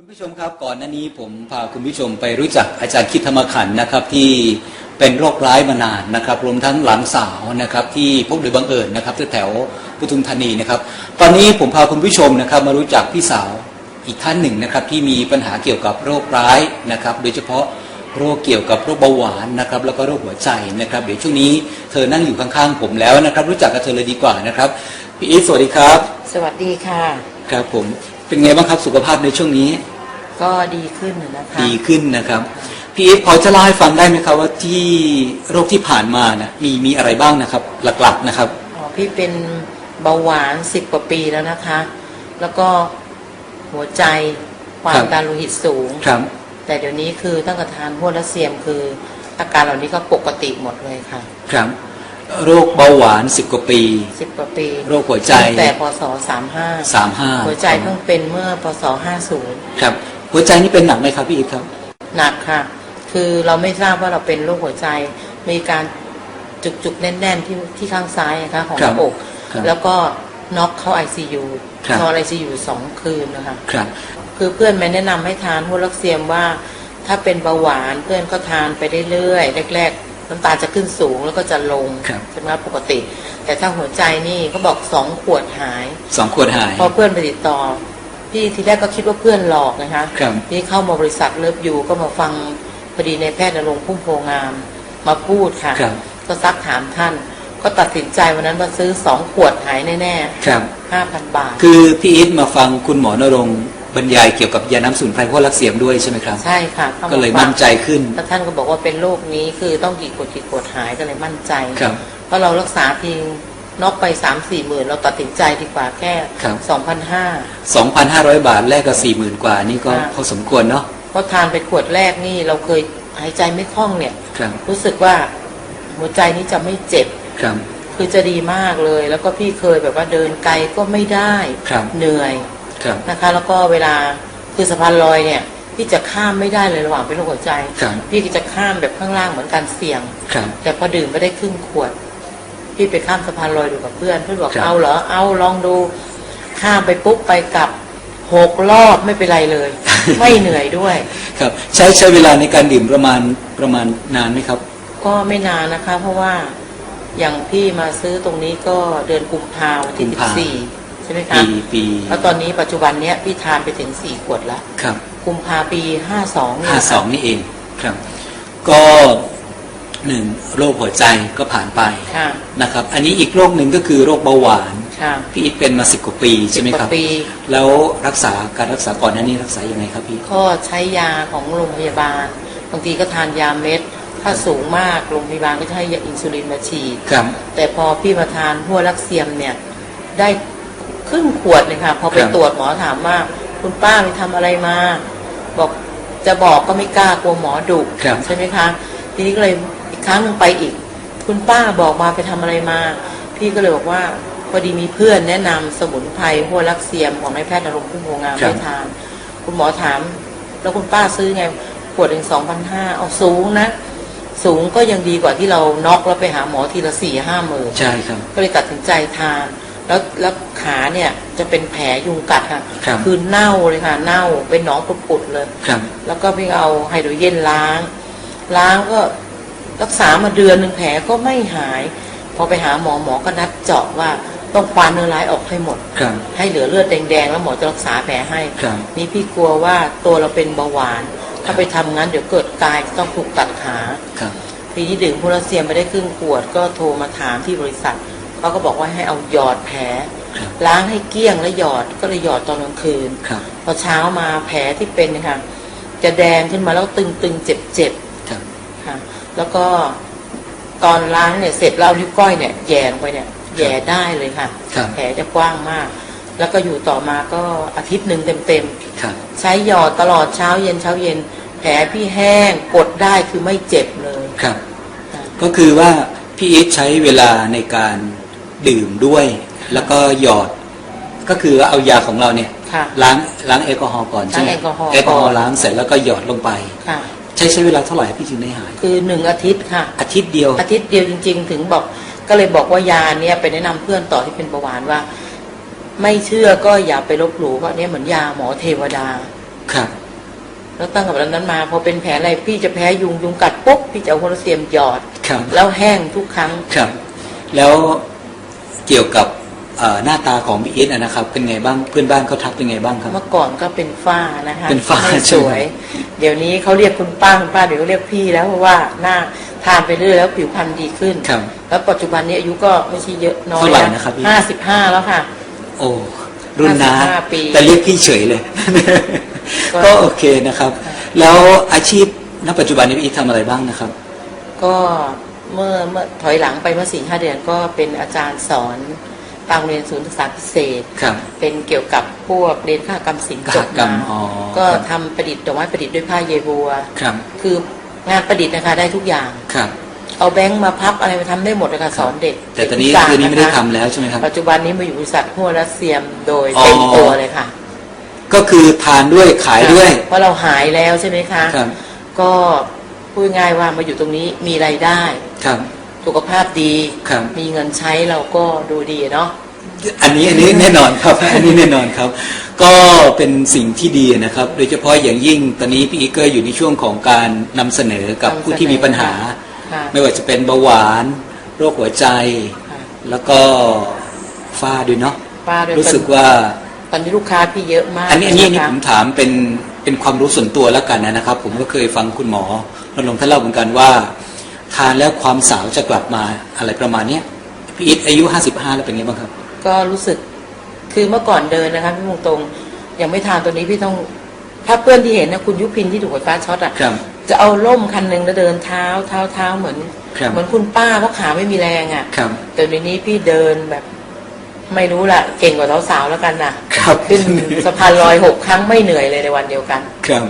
คุณผู้ชมครับก่อนหน้านี้ผมพาคุณผู้ชมไปรู้จักอาจารย์คิดธรรมขันธ์นะครับที่เป็นโรคร้ายมานานนะครับรวมทั้งหลานสาวนะครับที่พบโดยบังเอิญนะครับแถวๆปทุมธานีนะครับ ตอนนี้ผมพาคุณผู้ชมนะครับมารู้จักพี่สาวอีกท่านหนึ่งนะครับที่มีปัญหาเกี่ยวกับโรคร้ายนะครับ โดยเฉพาะโรคเกี่ยวกับโรคเบาหวานนะครับแล้วก็โรคหัวใจนะครับ เดี๋ยวช่วงนี้เธอนั่งอยู่ข้างๆผมแล้วนะครับ รู้จักกับเธอเลยดีกว่านะครับพี่อีทสวัสดีครับ สวัสดีค่ะครับผม เป็นไงบ้างครับสุขภาพในช่วงนี้ ก็ดีขึ้นนะคะดีขึ้นนะครับพี่อีฟพอจะเล่าให้ฟังได้ไหมครับว่าที่โรคที่ผ่านมานะมีมีอะไรบ้างนะครับ หลักๆนะครับ อ๋อพี่เป็นเบาหวานสิบกว่าปีแล้วนะคะ แล้วก็หัวใจควาครัมบ ดันโลหิตสูง ครับแต่เดี๋ยวนี้คือตั้งแต่ทานพวกแลเซียมคืออาการเหล่านี้ก็ปกติหมดเลยค่ะ ครับ โรคเบาหวานสิบกว่าปี สิบกว่าปีโรคหัวใจ ตั้งแต่พศสามห้าสามห้าหัวใจเพิ่งเป็นเมื่อพศห้าศูนย์ครับ หัวใจนี่เป็นหนักไหมครับพี่อีฟครับ หนักค่ะ คือเราไม่ทราบว่าเราเป็นโรคหัวใจ มีการจุกๆ แน่น ๆ ที่ที่ข้างซ้ายนะคะของหครัน้าบอกแล้วก็น็อกเข้าไอซียูครับ นอนไอซียูสองคืนนะคะ ครับ คือเพื่อนแม่แนะนำให้ทานหัวลักเซียมว่า ถ้าเป็นเบาหวานเพื่อนก็ทานไปเรื่อยๆแรกๆ น้ำตาลจะขึ้นสูงแล้วก็จะลงครับใช่ไหมครับปกติ แต่ถ้าหัวใจนี่เขาบอกสองขวดหายสองขวดหายพอเพื่อนไปติดต่อพี่ทีแรกก็คิดว่าเพื่อนหลอกนะคะครับที่เข้ามาบริษัทเลิฟยูก็มาฟังพอดีในแพทย์นรงค์พุ่มโพงาม มาพูดค่ะครับก็ซักถามท่าน ก็ตัดสินใจวันนั้นว่าซื้อสองขวดหายแน่ครับๆห้าพันบาท คือพี่อีทมาฟังคุณหมอนรงค์ บรรยายเกี่ยวกับยาน้ำสมุนไพรพวกลักเสียมด้วยใช่ไหมครับ ใช่ค่ะข้าาก็เลยฟังมั่นใจขึ้นแล้วท่านก็บอกว่าเป็นโรคนี้คือต้องกี่ขวดกี่ขวดหายก็เลยมั่นใจครับเพราะเรารักษาเพียงนอกไปสามสี่หมื่นเราตัดสินใจดีกว่าแค่ครับสองพันห้า2,500บาทแลกกับ40,000กว่านี่ก็ค่ะพอสมควรเนาะเพราะทานไปขวดแรกนี่เราเคยหายใจไม่คล่องเนี่ยครับรู้สึกว่าหัวใจนี้จะไม่เจ็บครับคือจะดีมากเลย แล้วก็พี่เคยแบบว่าเดินไกลก็ไม่ได้ครับเหนื่อย ครับ นะคะ แล้วก็เวลาคือสะพานลอยเนี่ยพี่จะข้ามไม่ได้เลยระหว่างเป็นโรคหัวใจ ครับ พี่ก็จะข้ามแบบข้างล่างเหมือนการเสี่ยง ครับ แต่พอดื่มไปได้ครึ่งขวด พี่ไปข้ามสะพานลอยดูกับเพื่อน เพื่อนบอกครับ เอาเหรอเอาลองดู ข้ามไปปุ๊บไปกลับหกรอบไม่เป็นไรเลย ไม่เหนื่อยด้วย ครับ ใช้ใช้เวลาในการดื่มประมาณประมาณนานไหมครับ ก็ไม่นานนะคะ เพราะว่าอย่างพี่มาซื้อตรงนี้ก็เดือนกุมภาวันที่กุสิมบภา สี่ใช่ไหมคะปีปีแล้วตอนนี้ปัจจุบันเนี้ยพี่ทานไปถึงสี่ขวดแล้วครับกุมภาปีห้าสองเนี่ยห้าค่ะสองนี่เองครับ ก็หนึ่งโรคหัวใจก็ผ่านไปค่ะนะครับ อันนี้อีกโรคหนึ่งก็คือโรคเบาหวานค่ะพี่อีทเป็นมาสิบกว่าปีใช่ไหมสิกครัว่าบปีแล้วรักษาการรักษาก่อนหน้านี้รักษายังไงครับพี่ก็ใช้ยาของโรงพยาบาลบางทีก็ทานยาเม็ด ถ้าสูงมากโรงพยาบาลก็จะให้ยาอินซูลินมาฉีดครับแต่พอพี่มาทานหัวลักเซียมเนี่ยได้ ครึ่งขวดเลยค่ะ พอไปครับตรวจหมอถามว่า คุณป้าไปทำอะไรมา บอกจะบอกก็ไม่กล้ากลัวหมอดุครับใช่ไหมคะ ทีนี้ก็เลยอีกครั้งหนึ่งไปอีก คุณป้าบอกมาไปทำอะไรมา พี่ก็เลยบอกว่าพอดีมีเพื่อนแนะนำสมุนไพรหัวลักเซียมของนายแพทย์นรงค์พุ่มโพงามครับให้ทาน คุณหมอถาม แล้วคุณป้าซื้อไงขวดหนึ่งสองพันห้าเอาสูงนะ สูงก็ยังดีกว่าที่เราน็อกแล้วไปหาหมอทีละสี่ห้าหมื่นใช่ครับ ก็เลยตัดสินใจทาน แล้วแล้วขาเนี่ยจะเป็นแผลยุงกัดค่ะครับอเน่าเลยค่ะ เน่าเป็นหนองปุดๆเลยครับ แล้วก็ไปเอาไฮโดรเจนล้าง ล้างก็รักษามาเดือนหนึ่งแผลก็ไม่หาย พอไปหาหมอหมอก็นัดเจาะว่าต้องควานเนื้อร้ายออกให้หมดครับให้เหลือเลือดแดงๆ แล้วหมอจะรักษาแผลให้ครับนี่พี่กลัวว่าตัวเราเป็นเบาหวาน ถ้าไปทำงั้นเดี๋ยวเกิดกายต้องถูกตัดขาครับทีนี้ดื่มโพแทสเซียมไปได้ครึ่งขวดก็โทรมาถามที่บริษัท เขาก็บอกว่าให้เอาหยอดแผลครับล้างให้เกลี้ยงแล้วหยอดก็เลยหยอดตอนกลางคืนครับพอเช้ามาแผลที่เป็นเนะคะจะแดงขึ้นมาแล้วตึงๆเจ็บครับๆค่ะ แล้วก็ตอนล้างเนี่ยเสร็จแล้วเอานิ้วก้อยเนี่ยแหย่ลงไปเนี่ยแหย่ได้เลยค่ะครับแผลจะกว้างมาก แล้วก็อยู่ต่อมาก็อาทิตย์หนึ่งเต็มครับๆใช้หยอดตลอดเช้าเย็นเช้าเย็น แผลพี่แห้งกดได้คือไม่เจ็บเลยครับค่ะก็คือว่าพี่อีทใช้เวลาในการ ดื่มด้วย แล้วก็หยอด ก็คือเอายาของเราเนี่ยค่ะ ล้างล้างแอลกอฮอล์ก่อนใช่ไหมล้างแอลกอฮอล์แอลกอฮอก่ล์อนล้างเสร็จแล้วก็หยอดลงไป ค่ะ ใช้ใช้เวลาเท่าไหร่พี่จึงได้หาย คือหนึ่งอาทิตย์ค่ะ อาทิตย์เดียว อาทิตย์เดียวจริง ๆ ถึงบอกก็เลยบอกว่ายาเนี่ยไปแนะนำเพื่อนต่อที่เป็นเบาหวานว่า ไม่เชื่อก็อย่าไปลบหลู่เพราะเนี่ยเหมือนยาหมอเทวดา ครับ แล้วตั้งแต่วันนั้นมาพอเป็นแผลอะไรพี่จะแพ้ยุงยุงกัดปุ๊บพี่จะเอาโพแทสเซียมหยอด ครับ แล้วแห้งทุกครั้ง ครับ แล้ว เกี่ยวกับเอ่อหน้าตาของพี่อีทนะครับ เป็นไงบ้างเพื่อนบ้านเขาทักเป็นไงบ้างครับ เมื่อก่อนก็เป็นฝ้านะคะเป็นฝ้าไม่ใช่สไหมวย เดี๋ยวนี้เขาเรียกคุณป้าคุณป้าเดี๋ยวเขาเรียกพี่แล้วเพราะว่าหน้าทานไปเรื่อยแล้วผิวพรรณดีขึ้นครับแล้วปัจจุบันนี้อายุก็ไม่ใช่เยอะน้อยเท่าไหร่นะครับพี่ห้าสิบห้าแล้วค่ะ โอ้รุ่นน้า55ปีแต่เรียกพี่เฉยเลยก็ก็โอเคนะครับ แล้วอาชีพณปัจจุบันนี้พี่อีททำอะไรบ้างนะครับ ก็ เมื่อเมื่อถอยหลังไปเมื่อสี่ห้าเดือนก็เป็นอาจารย์สอนตามโรงเรียนศูนย์ศึกษาพิเศษ ครับ เป็นเกี่ยวกับพวกเรียนข้ากรรมศิลป์คจหบกรรมามอ๋อก็ครับ ทำประดิษฐ์ดอกไม้ประดิษฐ์ด้วยผ้าเยบัว ครับ คืองานประดิษฐ์นะคะได้ทุกอย่าง ครับ เอาแบงค์มาพับอะไรมาทำได้หมดเลยค่ะสอนเด็กแต่ตอนนี้เด็กคืนนี้ไม่ได้พิทำการะแล้วใช่ไหมครับคะปัจจุบันนี้มาอยู่บริษัทหัวรัสเซียมโดยอ๋อเต็มตัวเลยค่ะก็คือทานด้วยขายด้วย เพราะเราหายแล้วใช่ไหมคะ ครับ ก็พูดง่ายๆว่ามาอยู่ตรงนี้มีรายได้ ครับสุขภาพดีครับ มีเงินใช้เราก็ดูดีเนาะอันนี้อันนี้แน่นอนครับ อันนี้แน่นอนครับ ก็เป็นสิ่งที่ดีนะครับ โดยเฉพาะอย่างยิ่งตอนนี้พี่อีกก็อยู่ในช่วงของการนำเสนอกับนำเสนอผู้ที่มีปัญหาค่ะไม่ว่าจะเป็นเบาหวาน โรคหัวใจค่ะแล้วก็ฝ้าด้วยเนาะป้าด้วยรู้สึกว่าตอนนี้ลูกค้าพี่เยอะมาก อันนี้อันนี้อันนี้ะคะผมถามเป็นเป็นความรู้ส่วนตัวแล้วกันนะครับ ผมก็เคยฟังคุณหมอรณรงค์ท่านเล่าเหมือนกันว่า ทานแล้วความสาวจะกลับมาอะไรประมาณเนี้ยพี่อีทอายุห้าสิบห้าแล้วเป็นไงบ้างครับ ก็รู้สึกคือเมื่อก่อนเดินนะคะพี่มงตรงๆยังไม่ทานตัวนี้พี่ต้อง ถ้าเพื่อนที่เห็นนะคุณยุพินที่ถูกไฟฟ้าช็อตอะครับ จะเอาล่มคันหนึ่งแล้วเดินเท้าเท้าเท้าเหมือน ครับ เหมือนคุณป้าเพราะขาไม่มีแรงอะครับ แต่เดี๋ยวนี้พี่เดินแบบ ไม่รู้ละเก่งกว่าสาวๆแล้วกันนะครับ ขึ้นสะพานลอยหกครั้งไม่เหนื่อยเลยในวันเดียวกัน ครับ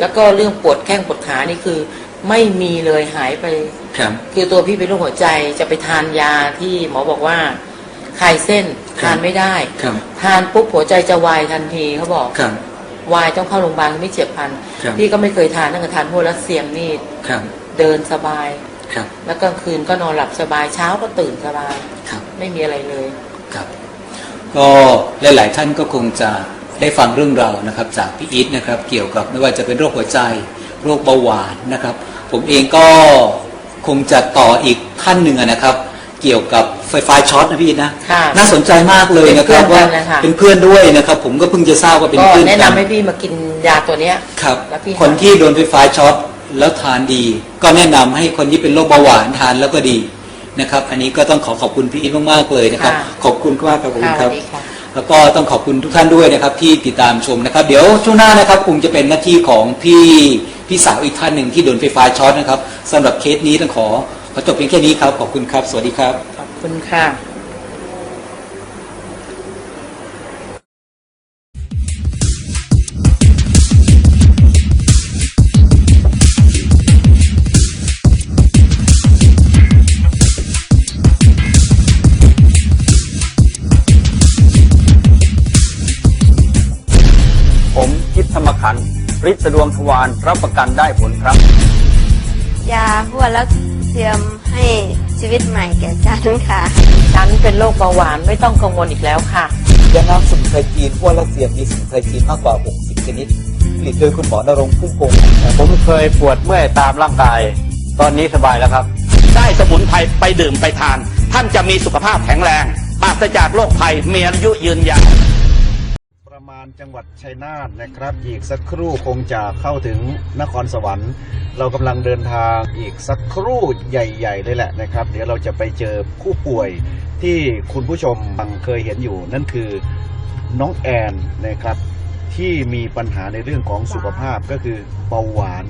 แล้วก็เรื่องปวดแข้งปวดขานี่คือ ไม่มีเลยหายไป ครับ คือตัวพี่เป็นโรคหัวใจจะไปทานยาที่หมอบอกว่าคลายเส้นครับ ทานไม่ได้ ครับ ทานปุ๊บหัวใจจะวายทันทีเขาบอกครับ วายต้องเข้าโรงพยาบาลไม่เจ็บพลันครับ พี่ก็ไม่เคยทานตั้งแต่ทานโพแทสเซียมนี่ครับ เดินสบาย ครับ แล้วกลางคืนก็นอนหลับสบายเช้าก็ตื่นสบาย ครับ ไม่มีอะไรเลย ครับก็หลาย ๆ ท่านก็คงจะได้ฟังเรื่องราวนะครับ จากพี่อีทนะครับ เกี่ยวกับไม่ว่าจะเป็นโรคหัวใจ โรคเบาหวานนะครับ ผมเองก็คงจะต่ออีกขั้นหนึ่งอะนะครับ เกี่ยวกับไฟฟ้าช็อตนะพี่อีทนะค่ะน่าสนใจมากเลยนะครับเป็นเพื่ว่าอนกันนะคะ เป็นเพื่อนด้วยนะครับ ผมก็เพิ่งจะทราบว่าเป็นก็เพื่อนแนะกันำให้พี่มากินยาตัวเนี้ย ครับ แล้วพี่คนที่โดนไฟฟ้าช็อตแล้วทานดี ก็แนะนำให้คนที่เป็นโรคเบาหวานทานแล้วก็ดีนะครับ อันนี้ก็ต้องขอขอบคุณพี่อีทมากๆเลยนะครับค่ะขอบคุณมากครับขอบคุณค่ะครับสวัสดีค่ะ แล้วก็ต้องขอบคุณทุกท่านด้วยนะครับที่ติดตามชมนะครับ เดี๋ยวช่วงหน้านะครับคงจะเป็นหน้าที่ของพี่ พี่สาวอีกท่านหนึ่งที่โดนไฟฟ้าช็อตนะครับสำหรับเคสนี้ต้องขอขอจบเพียงแค่นี้ครับขอบคุณครับ สวัสดีครับ ขอบคุณค่ะ ฤทธิ์สะดวงทวารรับประกันได้ผลครับ ยาหัวแล้วเทียมให้ชีวิตใหม่แก่ฉันค่ะ ฉันเป็นโรคเบาหวานไม่ต้องกังวลอีกแล้วค่ะ ยาน้ำสมุนไพรจีนพวกรัสเซียมีสมุนไพรจีนมากกว่า 60 ชนิด ผลิตโดยคุณหมอนรงค์พุ่มพวงผมเคยปวดเมื่อยตามร่างกาย ตอนนี้สบายแล้วครับ ได้สมุนไพรไปดื่มไปทาน ท่านจะมีสุขภาพแข็งแรงปราศจากโรคภัยมีอายุยืนยาวประมาณจังหวัดชัยนาทนะครับ อีกสักครู่คงจะเข้าถึงนครสวรรค์ เรากำลังเดินทางอีกสักครู่ใหญ่ๆเลยแหละนะครับ เดี๋ยวเราจะไปเจอผู้ป่วยที่คุณผู้ชมบังเคยเห็นอยู่ นั่นคือน้องแอนนะครับ ที่มีปัญหาในเรื่องของสุขภาพก็คือเบาหวาน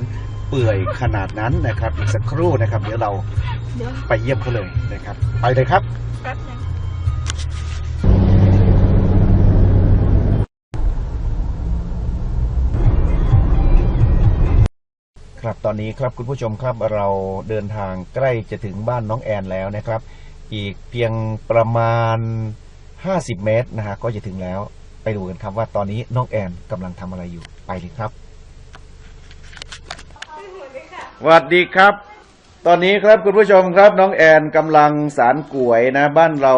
เปื่อยขนาดนั้นนะครับ อีกสักครู่นะครับ เดี๋ยวเราไปเยี่ยมเขาเลยนะครับ ไปเลยครับ ครับตอนนี้ครับคุณผู้ชมครับเราเดินทางใกล้จะถึงบ้านน้องแอนแล้วนะครับ อีกเพียงประมาณ 50 เมตรนะฮะก็จะถึงแล้วไปดูกันครับว่าตอนนี้น้องแอนกำลังทำอะไรอยู่ไปเลยครับสวัสดีครับ ตอนนี้ครับคุณผู้ชมครับน้องแอนกำลังสารกล้วยนะ บ้านเรา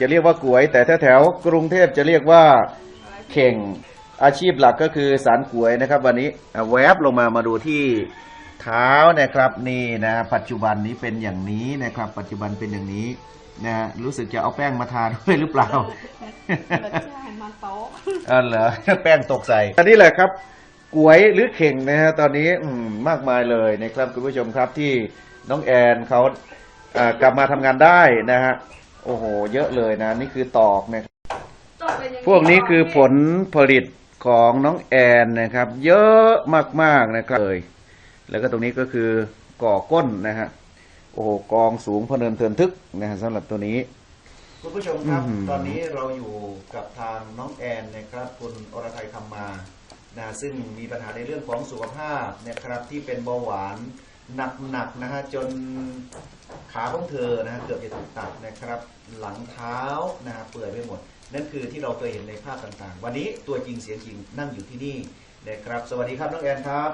จะเรียกว่ากล้วย แต่แถวๆกรุงเทพจะเรียกว่าเข่ง อาชีพหลักก็คือสารกวยนะครับ วันนี้อะแวบลงมามาดูที่เท้านะครับนี่นะปัจจุบันนี้เป็นอย่างนี้นะครับ ปัจจุบันเป็นอย่างนี้นะฮะรู้สึกจะเอาแป้งมาทาด้วยหรือเปล่ามาโต๊ะอ๋อเหรอแป้งตกใส่อันนี้แหละครับกวยหรือเข่งนะฮะตอนนี้อืมมากมายเลยนะครับคุณผู้ชมครับที่น้องแอนเขาอ่ากลับมาทำงานได้นะฮะโอ้โห เยอะเลยนะ นี่คือตอกนะครับพวกนี้คือผลผลิต ของน้องแอนนะครับ เยอะมากๆนะครับเลยแล้วก็ตรงนี้ก็คือก่อก้นนะฮะโอ้โหกองสูงพะเนินเทินทึกนะฮะสำหรับตัวนี้ คุณผู้ชมครับอืมตอนนี้เราอยู่กับทางน้องแอนนะครับคุณอรทัยคำมานะซึ่งมีปัญหาในเรื่องของสุขภาพนะครับที่เป็นเบาหวานหนักๆนะฮะจนขาของเธอนะฮะเกือบจะถูกตัดนะครับ หลังเท้านะฮะเปื่อยไปหมด นั่นคือที่เราเคยเห็นในภาพต่างๆ วันนี้ตัวจริงเสียงจริงนั่งอยู่ที่นี่นะครับ สวัสดีครับน้องแอนครับ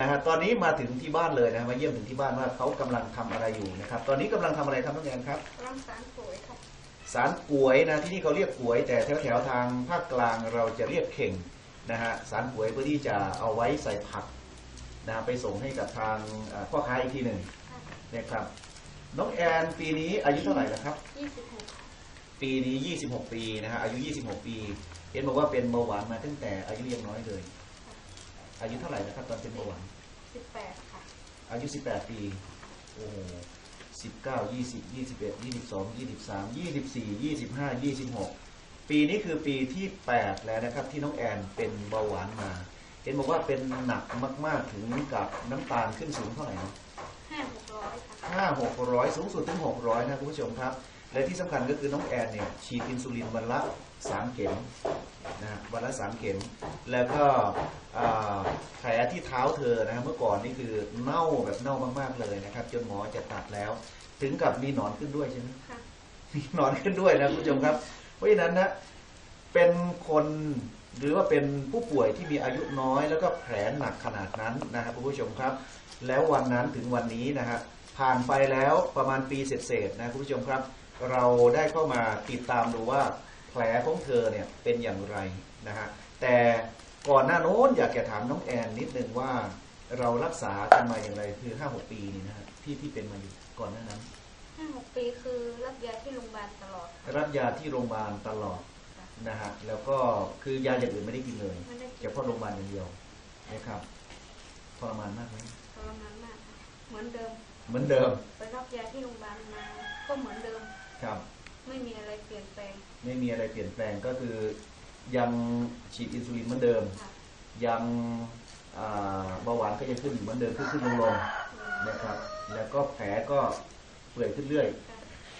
นะฮะตอนนี้มาถึงที่บ้านเลยนะฮะมาเยี่ยมถึงที่บ้านว่าเขากำลังทำอะไรอยู่นะครับ ตอนนี้กำลังทำอะไรครับน้องแอนครับร่างสารสวยครับสารกวยนะที่นี่เขาเรียกกวย แต่แถวแถวๆทางภาคกลางเราจะเรียกเข่งนะฮะสารกวยเพื่อที่จะเอาไว้ใส่ผักนะไปส่งให้กับทางเอ่อพ่อค้าอีกทีหนึ่งนะครับน้องแอนปีนี้อายุเท่าไหร่แล้วครับ26 ปีนี้ 26 ปีนะฮะอายุ 26 ปี เห็นบอกว่าเป็นเบาหวานมาตั้งแต่อายุยังน้อยเลย อายุเท่าไหร่นะครับตอนเป็นเบาหวาน18ค่ะ อายุ 18 ปี โอ้โห19 20 21 22 23 24 25 26 ปีนี้คือปีที่ 8 แล้วนะครับ ที่น้องแอนเป็นเบาหวานมา เห็นบอกว่าเป็นหนักมาก ๆ ถึงกับน้ำตาลขึ้นสูงเท่าไหร่นะ5 600ค่ะห้าหกร้อยสูงสุดถึงหกร้อยนะคุณผู้ชมครับ และที่สำคัญก็คือน้องแอนเนี่ยฉีดอินซูลินวันละสามเข็มนะฮะวันละสามเข็ม แล้วก็อ่าแผลที่เท้าเธอนะฮะเมื่อก่อนนี่คือเน่าแบบเน่ามากๆเลยนะครับ จนหมอจะตัดแล้ว ถึงกับมีหนอนขึ้นด้วยใช่ไหมค่ะมีหนอนขึ้นด้วยนะคุณผู้ชมครับ เพราะฉะนั้นนะเป็นคนหรือว่าเป็นผู้ป่วยที่มีอายุน้อย แล้วก็แผลหนักขนาดนั้นนะครับคุณผู้ชมครับ แล้ววันนั้นถึงวันนี้นะฮะผ่านไปแล้วประมาณปีเศษๆนะคุณผู้ชมครับ เราได้เข้ามาติดตามดูว่าแผลของเธอเนี่ยเป็นอย่างไรนะฮะแต่ก่อนหน้าโน้นอยากจะถามน้องแอนนิดนึงว่าเรารักษากันมาอย่างไรคือห้าหกปีนี่นะฮะที่ที่เป็นมาอยู่ก่อนหน้านั้น5 6ปีคือรับยาที่โรงพยาบาลตลอดรับยาที่โรงพยาบาลตลอดนะฮะแล้วก็คือยาอย่างอื่นไม่ได้กินเลยไม่ได้กินเฉพาะโรงพยาบาลอย่างเดียวนะครับทรมานมากไหมทรมานมากค่ะเหมือนเดิม เหมือนเดิมไปรับยาที่โรงพยาบาลมาก็เหมือนเดิม ครับไม่มีอะไรเปลี่ยนแปลง ไม่มีอะไรเปลี่ยนแปลงก็คือยังฉีดอินซูลินเหมือนเดิมค่ะยังอ่าเบาหวานก็ยังขึ้นเหมือนเดิมขึ้นขึ้นลงลงนะครับ แล้วก็แผลก็เปื่อยขึ้นเรื่อย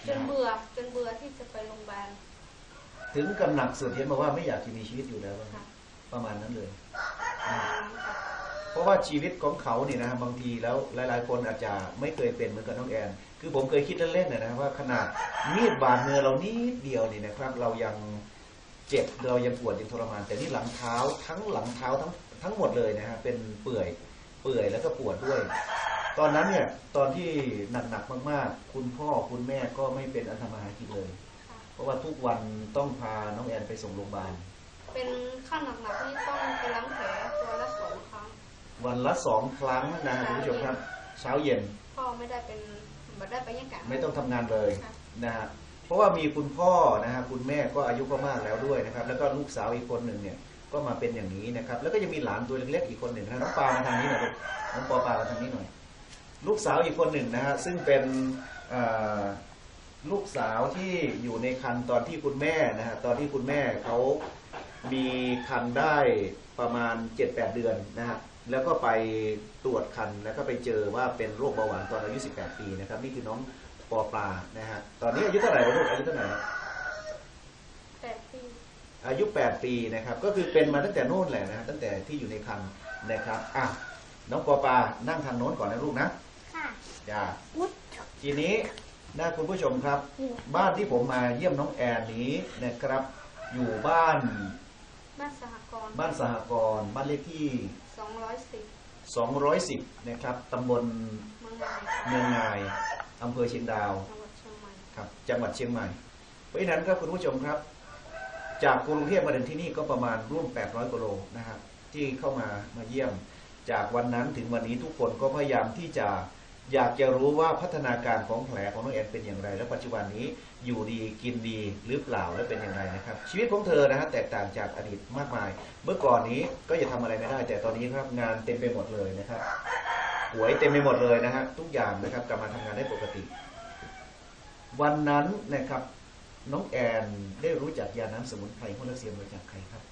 จนเบื่อจนเบื่อที่จะไปโรงพยาบาลถึงกำหนักสุดเห็นบอกว่าไม่อยากจะมีชีวิตอยู่แล้วค่ะประมาณนั้นเลยป ราะเพราะว่าชีวิตของเขาเนี่ยนะบางทีแล้วหลาย ๆ คนอาจจะไม่เคยเป็นเหมือนกับน้องแอน คือผมเคยคิดเล่นๆนะนะว่าขนาดมีดบาดมือเรานิดเดียวนี่นะครับ เรายังเจ็บเรายังปวดยังทรมาน แต่นี่หลังเท้าทั้งหลังเท้าทั้งทั้งหมดเลยนะฮะเป็นเปื่อยเปื่อยแล้วก็ปวดด้วย ตอนนั้นเนี่ยตอนที่หนักๆมากๆ คุณพ่อคุณแม่ก็ไม่เป็นอันทำมาหากินเลย เพราะว่าทุกวันต้องพาน้องแอนไปส่งโรงพยาบาลเป็นขั้นหนักๆนี่ต้องไปล้างแผลตัวละสอง วันละสองครั้งนะฮะคุณผู้ชมครับ เช้าเย็น พ่อไม่ได้เป็นไม่ได้ไปยังกะ ไม่ต้องทำงานเลยค่ะ นะฮะเพราะว่ามีคุณพ่อนะฮะคุณแม่ก็อายุก็มากแล้วด้วยนะครับ แล้วก็ลูกสาวอีกคนหนึ่งเนี่ยก็มาเป็นอย่างนี้นะครับ แล้วก็ยังมีหลานตัวเล็กๆอีกคนหนึ่งนะน้องปามาทางนี้หน่อยลูกน้องปอปามาทางนี้หน่อย ลูกสาวอีกคนหนึ่งนะฮะซึ่งเป็นเอ่อลูกสาวที่อยู่ในคันตอนที่คุณแม่นะฮะตอนที่คุณแม่เขามีคันได้ประมาณ 7-8 เดือนนะฮะ แล้วก็ไปตรวจคันแล้วก็ไปเจอว่าเป็นโรคเบาหวานตอนอายุ 18 ปีนะครับ นี่คือน้องปอปลานะฮะตอนนี้อายุเท่าไหร่แล้วลูกอายุเท่าไหร่แล้วแปดปีอายุ 8 ปีนะครับ ก็คือเป็นมาตั้งแต่โน่นแหละนะฮะตั้งแต่ที่อยู่ในคันนะครับอะน้องปอปลานั่งทางโน้นก่อนนะลูกนะค่ะจ้าทีนี้นะคุณผู้ชมครับ บ้านที่ผมมาเยี่ยมน้องแอนนี้นะครับ อยู่บ้าน บ้านสหกรณ์บ้านสหกรณ์บ้านเลขที่ สองร้อยสิบ210นะครับตำบลเมืองไทยเมืองงายอำเภอเชียงดาวจังหวัดเชียงใหม่ครับจังหวัดเชียงใหม่ เพราะฉะนั้นครับคุณผู้ชมครับ จากกรุงเทพมาถึงที่นี่ก็ประมาณร่วม 800กิโลนะครับที่เข้ามามาเยี่ยม จากวันนั้นถึงวันนี้ทุกคนก็พยายามที่จะ อยากจะรู้ว่าพัฒนาการของแผลของน้องแอนเป็นอย่างไร และปัจจุบันนี้อยู่ดีกินดีหรือเปล่าและเป็นอย่างไรนะครับ ชีวิตของเธอนะฮะแตกต่างจากอดีตมากมาย เมื่อก่อนนี้ก็จะทำอะไรไม่ได้ แต่ตอนนี้ครับงานเต็มไปหมดเลยนะครับหวยเต็มไปหมดเลยนะฮะทุกอย่างนะครับกลับมาทำงานได้ปกติ วันนั้นนะครับน้องแอนได้รู้จักยาน้ำสมุนไพรโฮลเซียมมาจากใครครับ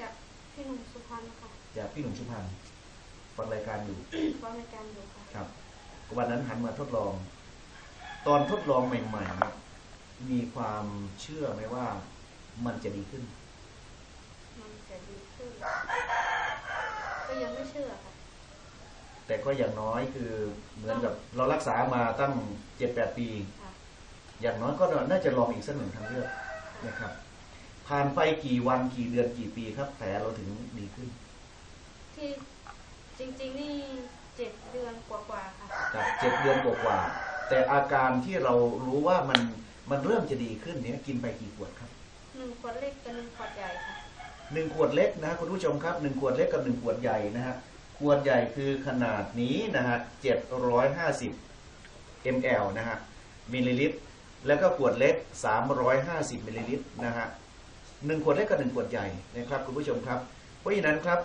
จากพี่หนุ่มสุพรรณค่ะจากพี่หนุ่มชุพันธ์ฟังรายการอยู่ฟังรายการอยู่ค่ะครับ วันนั้นหันมาทดลอง ตอนทดลองใหม่ๆเนี่ยมีความเชื่อไหมว่ามันจะดีขึ้น มันจะดีขึ้น ก็ยังไม่เชื่อค่ะ แต่ก็อย่างน้อยคือเหมือนกับเรารักษามาตั้งเจ็ดแปดปีค่ะอย่างน้อยก็น่าจะลองอีกสักหนึ่งทางเลือกนะครับ ผ่านไปกี่วันกี่เดือนกี่ปีครับแผลเราถึงดีขึ้น ที่จริงๆนี่เจ็ดเดือน เจ็ดเดือนกว่าๆแต่อาการที่เรารู้ว่ามันมันเริ่มจะดีขึ้นเนี่ยกินไปกี่ขวดครับหนึ่งขวดเล็กกับหนึ่งขวดใหญ่ค่ะหนึ่งขวดเล็กนะคุณผู้ชมครับหนึ่งขวดเล็กกับหนึ่งขวดใหญ่นะฮะขวดใหญ่คือขนาดนี้นะฮะเจ็ดร้อยห้าสิบ ml นะฮะมิลลิลิตร แล้วก็ขวดเล็ก 350มิลลิลิตรนะฮะหนึ่งขวดเล็กกับหนึ่งขวดใหญ่นะครับคุณผู้ชมครับ เพราะฉะนั้นครับ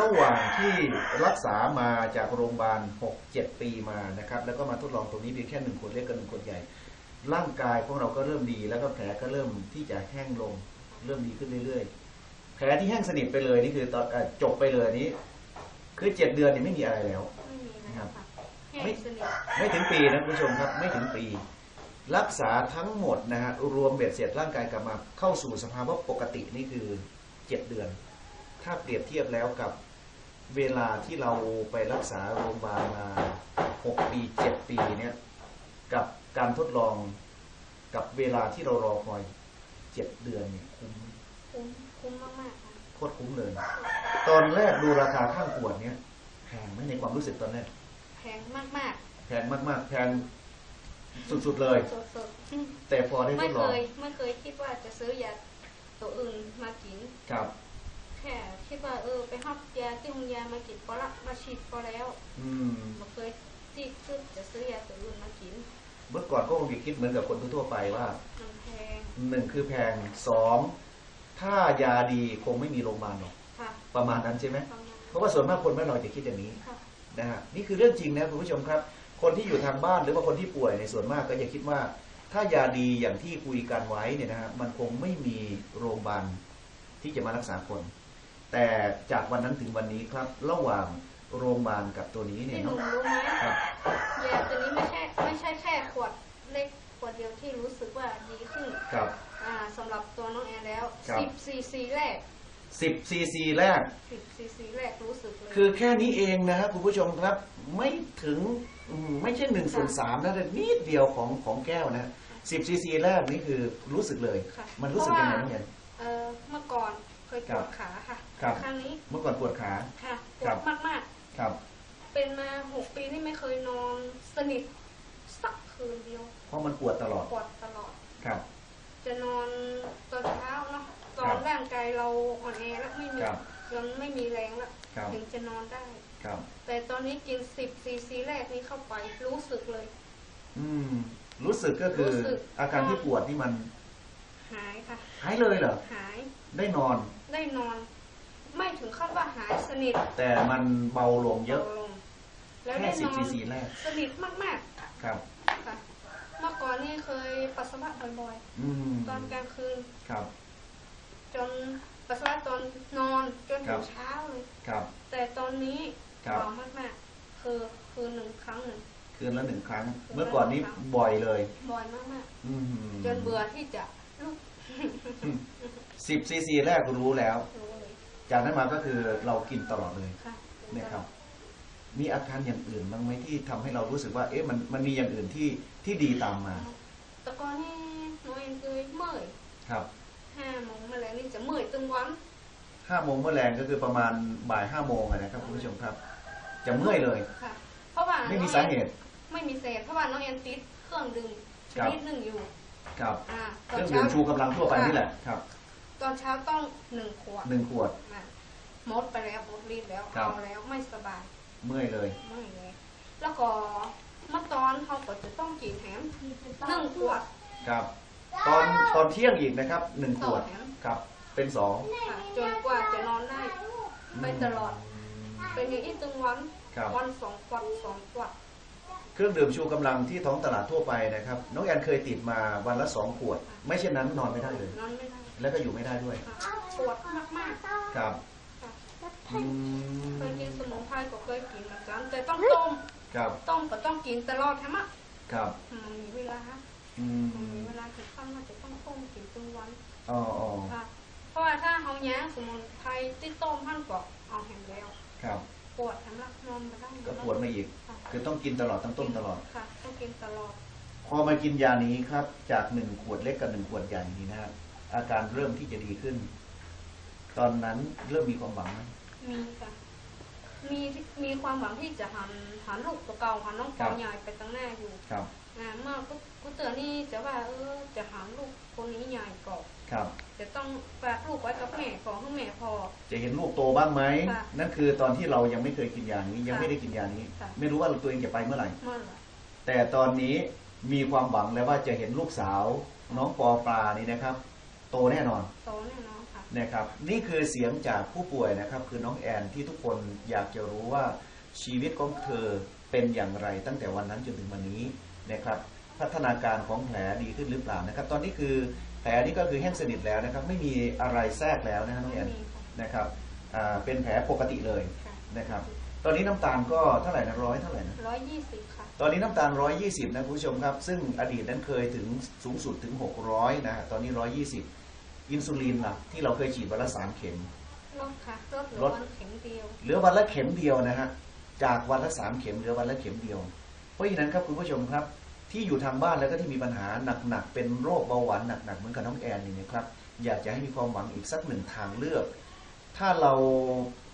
ระหว่างที่รักษามาจากโรงพยาบาล6-7 ปีมานะครับ แล้วก็มาทดลองตรงนี้เพียงแค่หนึ่งขวดเล็กกับหนึ่งขวดใหญ่ ร่างกายของเราก็เริ่มดี แล้วก็แผลก็เริ่มที่จะแห้งลง เริ่มดีขึ้นเรื่อยๆ แผลที่แห้งสนิทไปเลยนี่คือตอนเอ่อจบไปเลยนี้ คือเจ็ดเดือนเนี่ยไม่มีอะไรแล้วไม่มีแล้วค่ะแห้ไม่งสนิทไม่ถึงปีนะคุณผู้ชมครับ ไม่ถึงปี รักษาทั้งหมดนะฮะรวมเบ็ดเสร็จร่างกายกลับมาเข้าสู่สภาวะปกตินี่คือเจ็ดเดือน ถ้าเปรียบเทียบแล้วกับเวลาที่เราไปรักษาโรงพยาบาลมาหกปีเจ็ดปีเนี่ยกับการทดลองกับเวลาที่เรารอคอยเจ็ดเดือนเนี่ยคุ้มคุ้มคุ้มมากๆค่ะโคตรคุ้มเลย ตอนแรกดูราคาข้างขวดเนี่ยแพงไหมในความรู้สึกตอนแรกแพงมากแพงมากๆ แพงสุดๆเลย ๆสดๆอืมแต่พอได้ทไม่ดลเคองยไม่เคยคิดว่าจะซื้อยาตัวอื่นมากิน ครับ แค่คิดว่าเออไปหับยาที่โรงยามากินพอละมาฉีดพอแล้วอืมไม่เคยที่คิดจะซื้อยาตัวอื่นมากิน เมื่อก่อนก็คงจะคิดเหมือนกับคนทั่วๆไปว่ามันแพงหนึ่งคือแพงสองถ้ายาดีคงไม่มีโรงพยาบาลหรอกค่ะประมาณนั้นใช่ไหมประมาณเพราะว่าส่วนมากคนบ้านเราจะคิดอย่างนี้ค่ะนะฮะนี่คือเรื่องจริงนะคุณผู้ชมครับ คนที่อยู่ทางบ้านหรือว่าคนที่ป่วยในส่วนมากก็จะคิดว่า ถ้ายาดีอย่างที่คุยกันไว้เนี่ยนะฮะมันคงไม่มีโรงพยาบาลที่จะมารักษาคน แต่จากวันนั้นถึงวันนี้ครับ ระหว่างโรงพยาบาลกับตัวนี้เนี่ยพี่หนุ่เนาะมรู้ไหมครับยาตัวนี้ไม่ใช่ไม่ใช่แค่ขวดเล็กขวดเดียวที่รู้สึกว่าดีขึ้นครับ อ่าสำหรับตัวน้องแอนแล้วครับสิบซีซีแรก10ซีซีแรกสิบซีซีแรกรู้สึกเลย คือแค่นี้เองนะครับคุณผู้ชมครับไม่ถึงอืมไม่ใช่หนึ่งส่วนสามนะแต่นิดเดียวของของแก้วนะสิบซีซีแรกนี่คือรู้สึกเลย ค่ะมันรู้สึกยังไงเพราะว่า น้องแอน เออเมื่อก่อน เคยปครัวบดขาค่ะครับ ครั้งนี้เมื่อก่อนปวดขา ค่ะปควรัดบมากครับ ๆ เป็นมาหกปีนี่ไม่เคยนอนสนิทสักคืนเดียวเพราะมันปวดตลอดปวดตลอด ครับ จะนอนตอนเช้าเนาะตอครันบร่างกายเราอ่อนแอแล้วไม่มีครับยังไม่มีแรงแล้วครับ ถึงจะนอนได้ ครับ แต่ตอนนี้กินสิบซีซีแรกนี้เข้าไปรู้สึกเลย อืม รู้สึกก็คือรู้สึก อาการที่ปวดนี่มันหายค่ะ หายเลยเหรอ หายได้นอน ได้นอน ไม่ถึงขั้นว่าหายสนิทแต่มันเบาลงเยอะบาลงแล้วแค่ได้สินบอนซีซีแรกสนิทมากครับๆค่ะเมื่อก่อนนี่เคยปัสสาวะบ่อยอืมๆ ตอนกลางคืน ครับ จนปัสสาวะตอนนอนจนครัถึบ งเช้าเลยครับ แต่ตอนนี้ครับ เบามากๆ คือคือหนึ่งครั้งหนึ่ง คืนละหนึ่งครั้งคืนละเมื่อก่อนนี้หนึ่งครั้งบ่อยเลย บ่อยมากอืม ๆ จนเบื่อที่จะลุก สิบซีซีแรกรู้แล้วรู้เลยจากนั้นมาก็คือเรากินตลอดเลยค่ะเนี่ยครับ มีอาการอย่างอื่นบ้างไหมที่ทำให้เรารู้สึกว่า เอ๊ะมันมันมีอย่างอื่นที่ที่ดีตามมาแต่ก่อนนี่หน้อยเคยเมื่อยครับห้าโมงมาแล้วนี่จะเมื่อยตึงวันห้าโมงเมื่อแรงก็คือประมาณบ่ายห้าโมงอะนะครับคุณผู้ชมครับ จะเมื่อยเลยค่ะเพราะว่าไม่มีน้องสาเหตุ ไม่มีสาเหตุเพราะว่าน้องแอนติดเครื่องดื่มชครับนิดหนึ่งอยู่ ครับอ่าตเคอนรื่องเช้าดื่มชูกำลังทั่วไปนี่แหละครับ ตตอนเช้าต้องหนึ่งขวดหนึ่งขวดอะหมดไปแล้วหมดรีดแล้วครับ เอาแล้วไม่สบายเมื่อยเลย ไม่เลยแล้วก็เมื่อตอนเขาก็จะต้องกินแถมหนึ่งขวด ครับ ตอนตอนเที่ยงอีกนะครับหนึ่งขวดสองครับ เป็นสองค่ะจนกว่าจะนอนได้ ไปตลอด เป็นอย่างนี้ตึงวันครับ วันสองขวดสองขวดเครื่องดื่มชูกำลังที่ท้องตลาดทั่วไปนะครับ น้องแอนเคยติดมาวันละสองขวด ไม่เช่นนั้นนอนไม่ได้เลย นอนไม่ได้ แล้วก็อยู่ไม่ได้ด้วยค่ะปวดมากๆครับค่ะอืมเคยกินสมุนไพรก็เคยกินเหมือนกัน แต่ต้องต้ม ครับต้มก็ต้องกินตลอดใช่ไหมครับมันมีเวลาอืมันมีมเวลาถึงขั้นว่าจะต้องต้มกินทุกวันอ๋ออ๋อค่ะ เพราะว่าถ้าเขาแย้งสมุนไพรที่ต้มท่านก็เอาแห้งแล้วครับ ปวดทั้งรักนอนมาได้ก็ปวดมาอีก ค่ะคือต้องกินตลอดต้องต้มตลอด ค่ะต้องกินตลอดพอมากินยานี้ครับ จากหนึ่งขวดเล็กกับหนึ่งขวดใหญ่นี้นะฮะ อาการเริ่มที่จะดีขึ้น ตอนนั้นเริ่มมีความหวังไหมมีค่ะมีมีความหวังที่จะหันหันลูกตัวเก่าหันน้องครัเก่าบใหญ่ไปตั้งหน้าอยู่ครับอ่าเมื่อกูกูเตือนนี่จะว่าเออจะหันลูกคนนี้ใหญ่ก่อนครับจะต้องฝากลูกไว้กับแม่ก่อนให้แม่พอ จะเห็นลูกโตบ้างไหมค่ะนั่นคือตอนที่เรายังไม่เคยกินยานี้ยังค่ะไม่ได้กินยานี้ค่ะไม่รู้ว่าตัวเองจะไปเมื่อไหร่เมื่อไหร่แต่ตอนนี้มีความหวังแล้วว่าจะเห็นลูกสาว น้องปอปลานี่นะครับ โตแน่นอน โตแน่นอนค่ะ นะครับ นี่คือเสียงจากผู้ป่วยนะครับ คือน้องแอนที่ทุกคนอยากจะรู้ว่าชีวิตของเธอเป็นอย่างไรตั้งแต่วันนั้นจนถึงวันนี้นะครับ พัฒนาการของแผลดีขึ้นหรือเปล่านะครับ ตอนนี้คือแผลนี่ก็คือแห้งสนิทแล้วนะครับ ไม่มีอะไรแทรกแล้วนะฮะน้องแอนไม่มีค่ะนะครับอ่าเป็นแผลปกติเลยค่ะนะครับ ตอนนี้น้ำตาลก็เท่าไหร่นะร้อยเท่าไหร่นะร้อยยี่สิบค่ะ ตอนนี้น้ำตาล 120 นะคุณผู้ชมครับ ซึ่งอดีตนั้นเคยถึงสูงสุดถึง 600 นะฮะตอนนี้ 120 อินซูลินล่ะที่เราเคยฉีดวันละ3เข็ม ลดค่ะลดเหลืลอดวันเข็มเดียวเหลือวันละเข็มเดียวนะฮะจากวันละ3เข็มเหลือวันละเข็มเดียว เพราะฉะนั้นครับคุณผู้ชมครับ ที่อยู่ทางบ้านแล้วก็ที่มีปัญหาหนักๆเป็นโรคเบาหวานหนักๆเหมือนกับน้องแอนนี่นะครับอยากจะให้มีความหวังอีกสักหนึ่งทางเลือก ถ้าเรา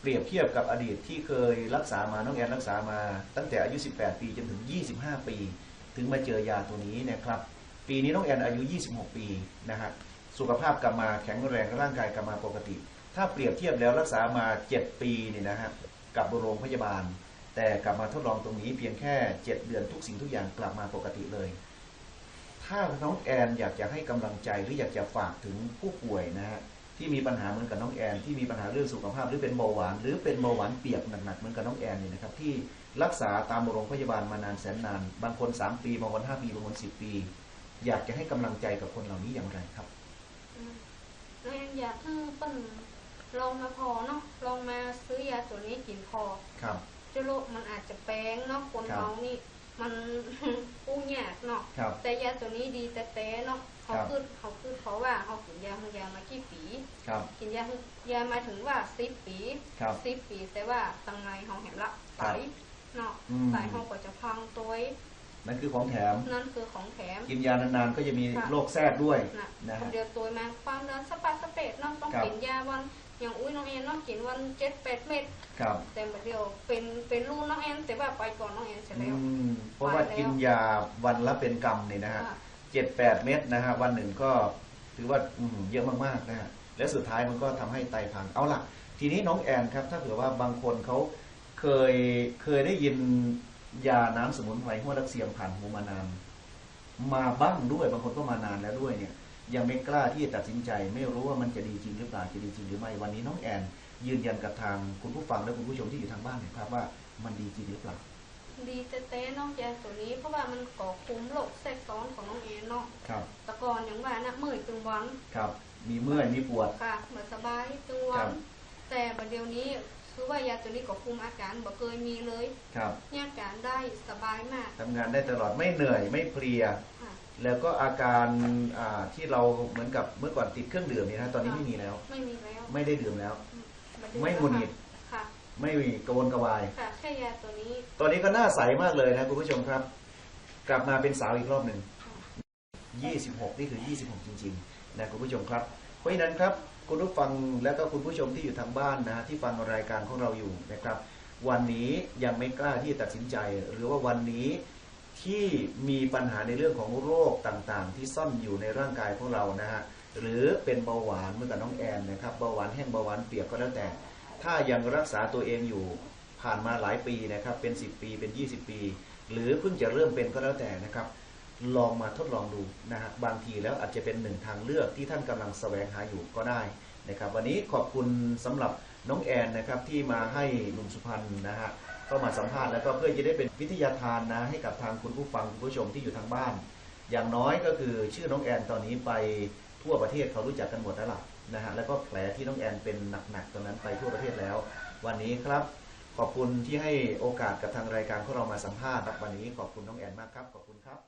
เปรียบเทียบกับอดีตที่เคยรักษามาน้องแอนรักษามา ตั้งแต่อายุ 18 ปีจนถึง 25 ปี ถึงมาเจอยาตัวนี้นะครับ ปีนี้น้องแอนอายุ 26 ปีนะฮะ สุขภาพกลับมาแข็งแรงร่างกายกลับมาปกติ ถ้าเปรียบเทียบแล้วรักษามา 7 ปีนี่นะฮะกับโรงพยาบาล แต่กลับมาทดลองตรงนี้เพียงแค่ 7 เดือนทุกสิ่งทุกอย่างกลับมาปกติเลย ถ้าน้องแอนอยากจะให้กำลังใจหรืออยากจะฝากถึงผู้ป่วยนะฮะที่มีปัญหาเหมือนกับน้องแอนที่มีปัญหาเรื่องสุขภาพหรือเป็นเบาหวาน หรือเป็นเบาหวานเปียกหนักๆเหมือนกับน้องแอนเนี่ยนะครับที่รักษาตามโรงพยาบาลมานานแสนนาน บางคน 3 ปี บางคน 5 ปี บางคน 10 ปี อยากจะให้กำลังใจกับคนเหล่านี้อย่างไรครับ แล้วยังอยากให้เปิ้นลองมาพอเนาะลองมาซื้อยาตัวนี้กินพอครับเจ้าโรคมันอาจจะแปลงเนาะคนครับเรานี่มันกู้ยากเนาะครับแต่ยาตัวนี้ดีแต่แต่เนาะเขาครับคือเขาคือเขาว่าเขากินยาของยามากี่ปีครับกินยายามาถึงว่าสิบปีครับสิบปีแต่ว่าตังไงเขาเห็นละครัไตบเนาะอืมไตเขาก็จะพังตัวเอง นั่นคือของแถม นั่นคือของแถม กินยานานๆก็จะมีค่ะโรคแทรกด้วยนะนะคนฮะเดียวตัวมาความดันสปาสเปดเนาะต้องครับกินยาวันอย่างอุ้ยน้องแอนเนาะกินวันเจ็ดแปดเม็ดครับแต่บัดเดียวเป็นเป็นลูกน้องแอนแต่ว่าไปก่อนน้องแอนเสร็จอืแล้วมเพราะว่ากินยาวันละเป็นกรรมเนี่ยนะฮะค่ะเจ็ดแปดเม็ดนะฮะวันหนึ่งก็ถือว่าอืมเยอะมากๆนะฮะและสุดท้ายมันก็ทำให้ไตพังเอาล่ะ ทีนี้น้องแอนครับ ถ้าเผื่อว่าบางคนเขาเคยเคยได้ยิน ยาน้ำสมุนไพรหัวรักเสียมผ่านหูมานาน มาบ้างด้วยบางคนก็มานานแล้วด้วยเนี่ย ยังไม่กล้าที่จะตัดสินใจ ไม่รู้ว่ามันจะดีจริงหรือเปล่าจะดีจริงหรือไม่วันนี้น้องแอน ยืนยันกับทางคุณผู้ฟังและคุณผู้ชมที่อยู่ทางบ้านหน่อยครับว่ามันดีจริงหรือเปล่าดีแต่แต่เนอกยาตัวนี้เพราะว่ามันก่อคุมโรคแทรกซ้อนของน้องแอนเนาะครับแตะกอนอย่างว่านะเมื่อยตึงวันครับ มีเมื่อยมีปวดค่ะเหมือนสบายตึงวัครันบแต่บัดเดียวนี้ คือว่ายาตัวนี้ก็คุมอาการบ่เคยมีเลยครับเนี่ยอาการได้สบายมาก ทำงานได้ตลอดไม่เหนื่อยไม่เพลีย ค่ะ แล้วก็อาการอ่าที่เราเหมือนกับเมื่อก่อนติดเครื่องดื่มนี่นะตอนนี้ไม่มีแล้ว ไม่มีแล้วไม่ได้ดื่มแล้วบัดเดียวไม่หงุดหงิด ค่ะ ไม่มีกระวนกระวาย ค่ะ แค่ยาตัวนี้ ตอนนี้ก็หน้าใสมากเลยนะคุณผู้ชมครับ กลับมาเป็นสาวอีกรอบหนึ่ง26 นี่คือ 26 จริงๆนะคุณผู้ชมครับ เพราะฉะนั้นครับ คุณผู้ฟังและก็คุณผู้ชมที่อยู่ทางบ้านนะฮะที่ฟังรายการของเราอยู่นะครับ วันนี้ยังไม่กล้าที่จะตัดสินใจ หรือว่าวันนี้ที่มีปัญหาในเรื่องของโรคต่างๆ ที่ซ่อนอยู่ในร่างกายของเรานะฮะหรือเป็นเบาหวานเหมือนกับน้องแอนนะครับเบาหวานแห้งเบาหวานเปียกก็แล้วแต่ ถ้ายังรักษาตัวเองอยู่ผ่านมาหลายปีนะครับเป็น 10 ปีเป็น 20 ปี หรือเพิ่งจะเริ่มเป็นก็แล้วแต่นะครับ ลองมาทดลองดูนะฮะบางทีแล้วอาจจะเป็นหนึ่งทางเลือกที่ท่านกำลังแสวงหาอยู่ก็ได้นะครับวันนี้ขอบคุณสำหรับน้องแอนนะครับที่มาให้หนุ่มสุพรรณนะฮะเข้ามาสัมภาษณ์แล้วก็เพื่อจะได้เป็นวิทยาทานนะให้กับทางคุณผู้ฟังคุณผู้ชมที่อยู่ทางบ้าน อย่างน้อยก็คือชื่อน้องแอนตอนนี้ไปทั่วประเทศเขารู้จักกันหมดแล้วล่ะนะฮะแล้วก็แผลที่น้องแอนเป็นหนักๆตอนนั้นไปทั่วประเทศแล้ว วันนี้ครับขอบคุณที่ให้โอกาสกับทางรายการของเรามาสัมภาษณ์ครับวันนี้ขอบคุณน้องแอนมากครับขอบคุณครับ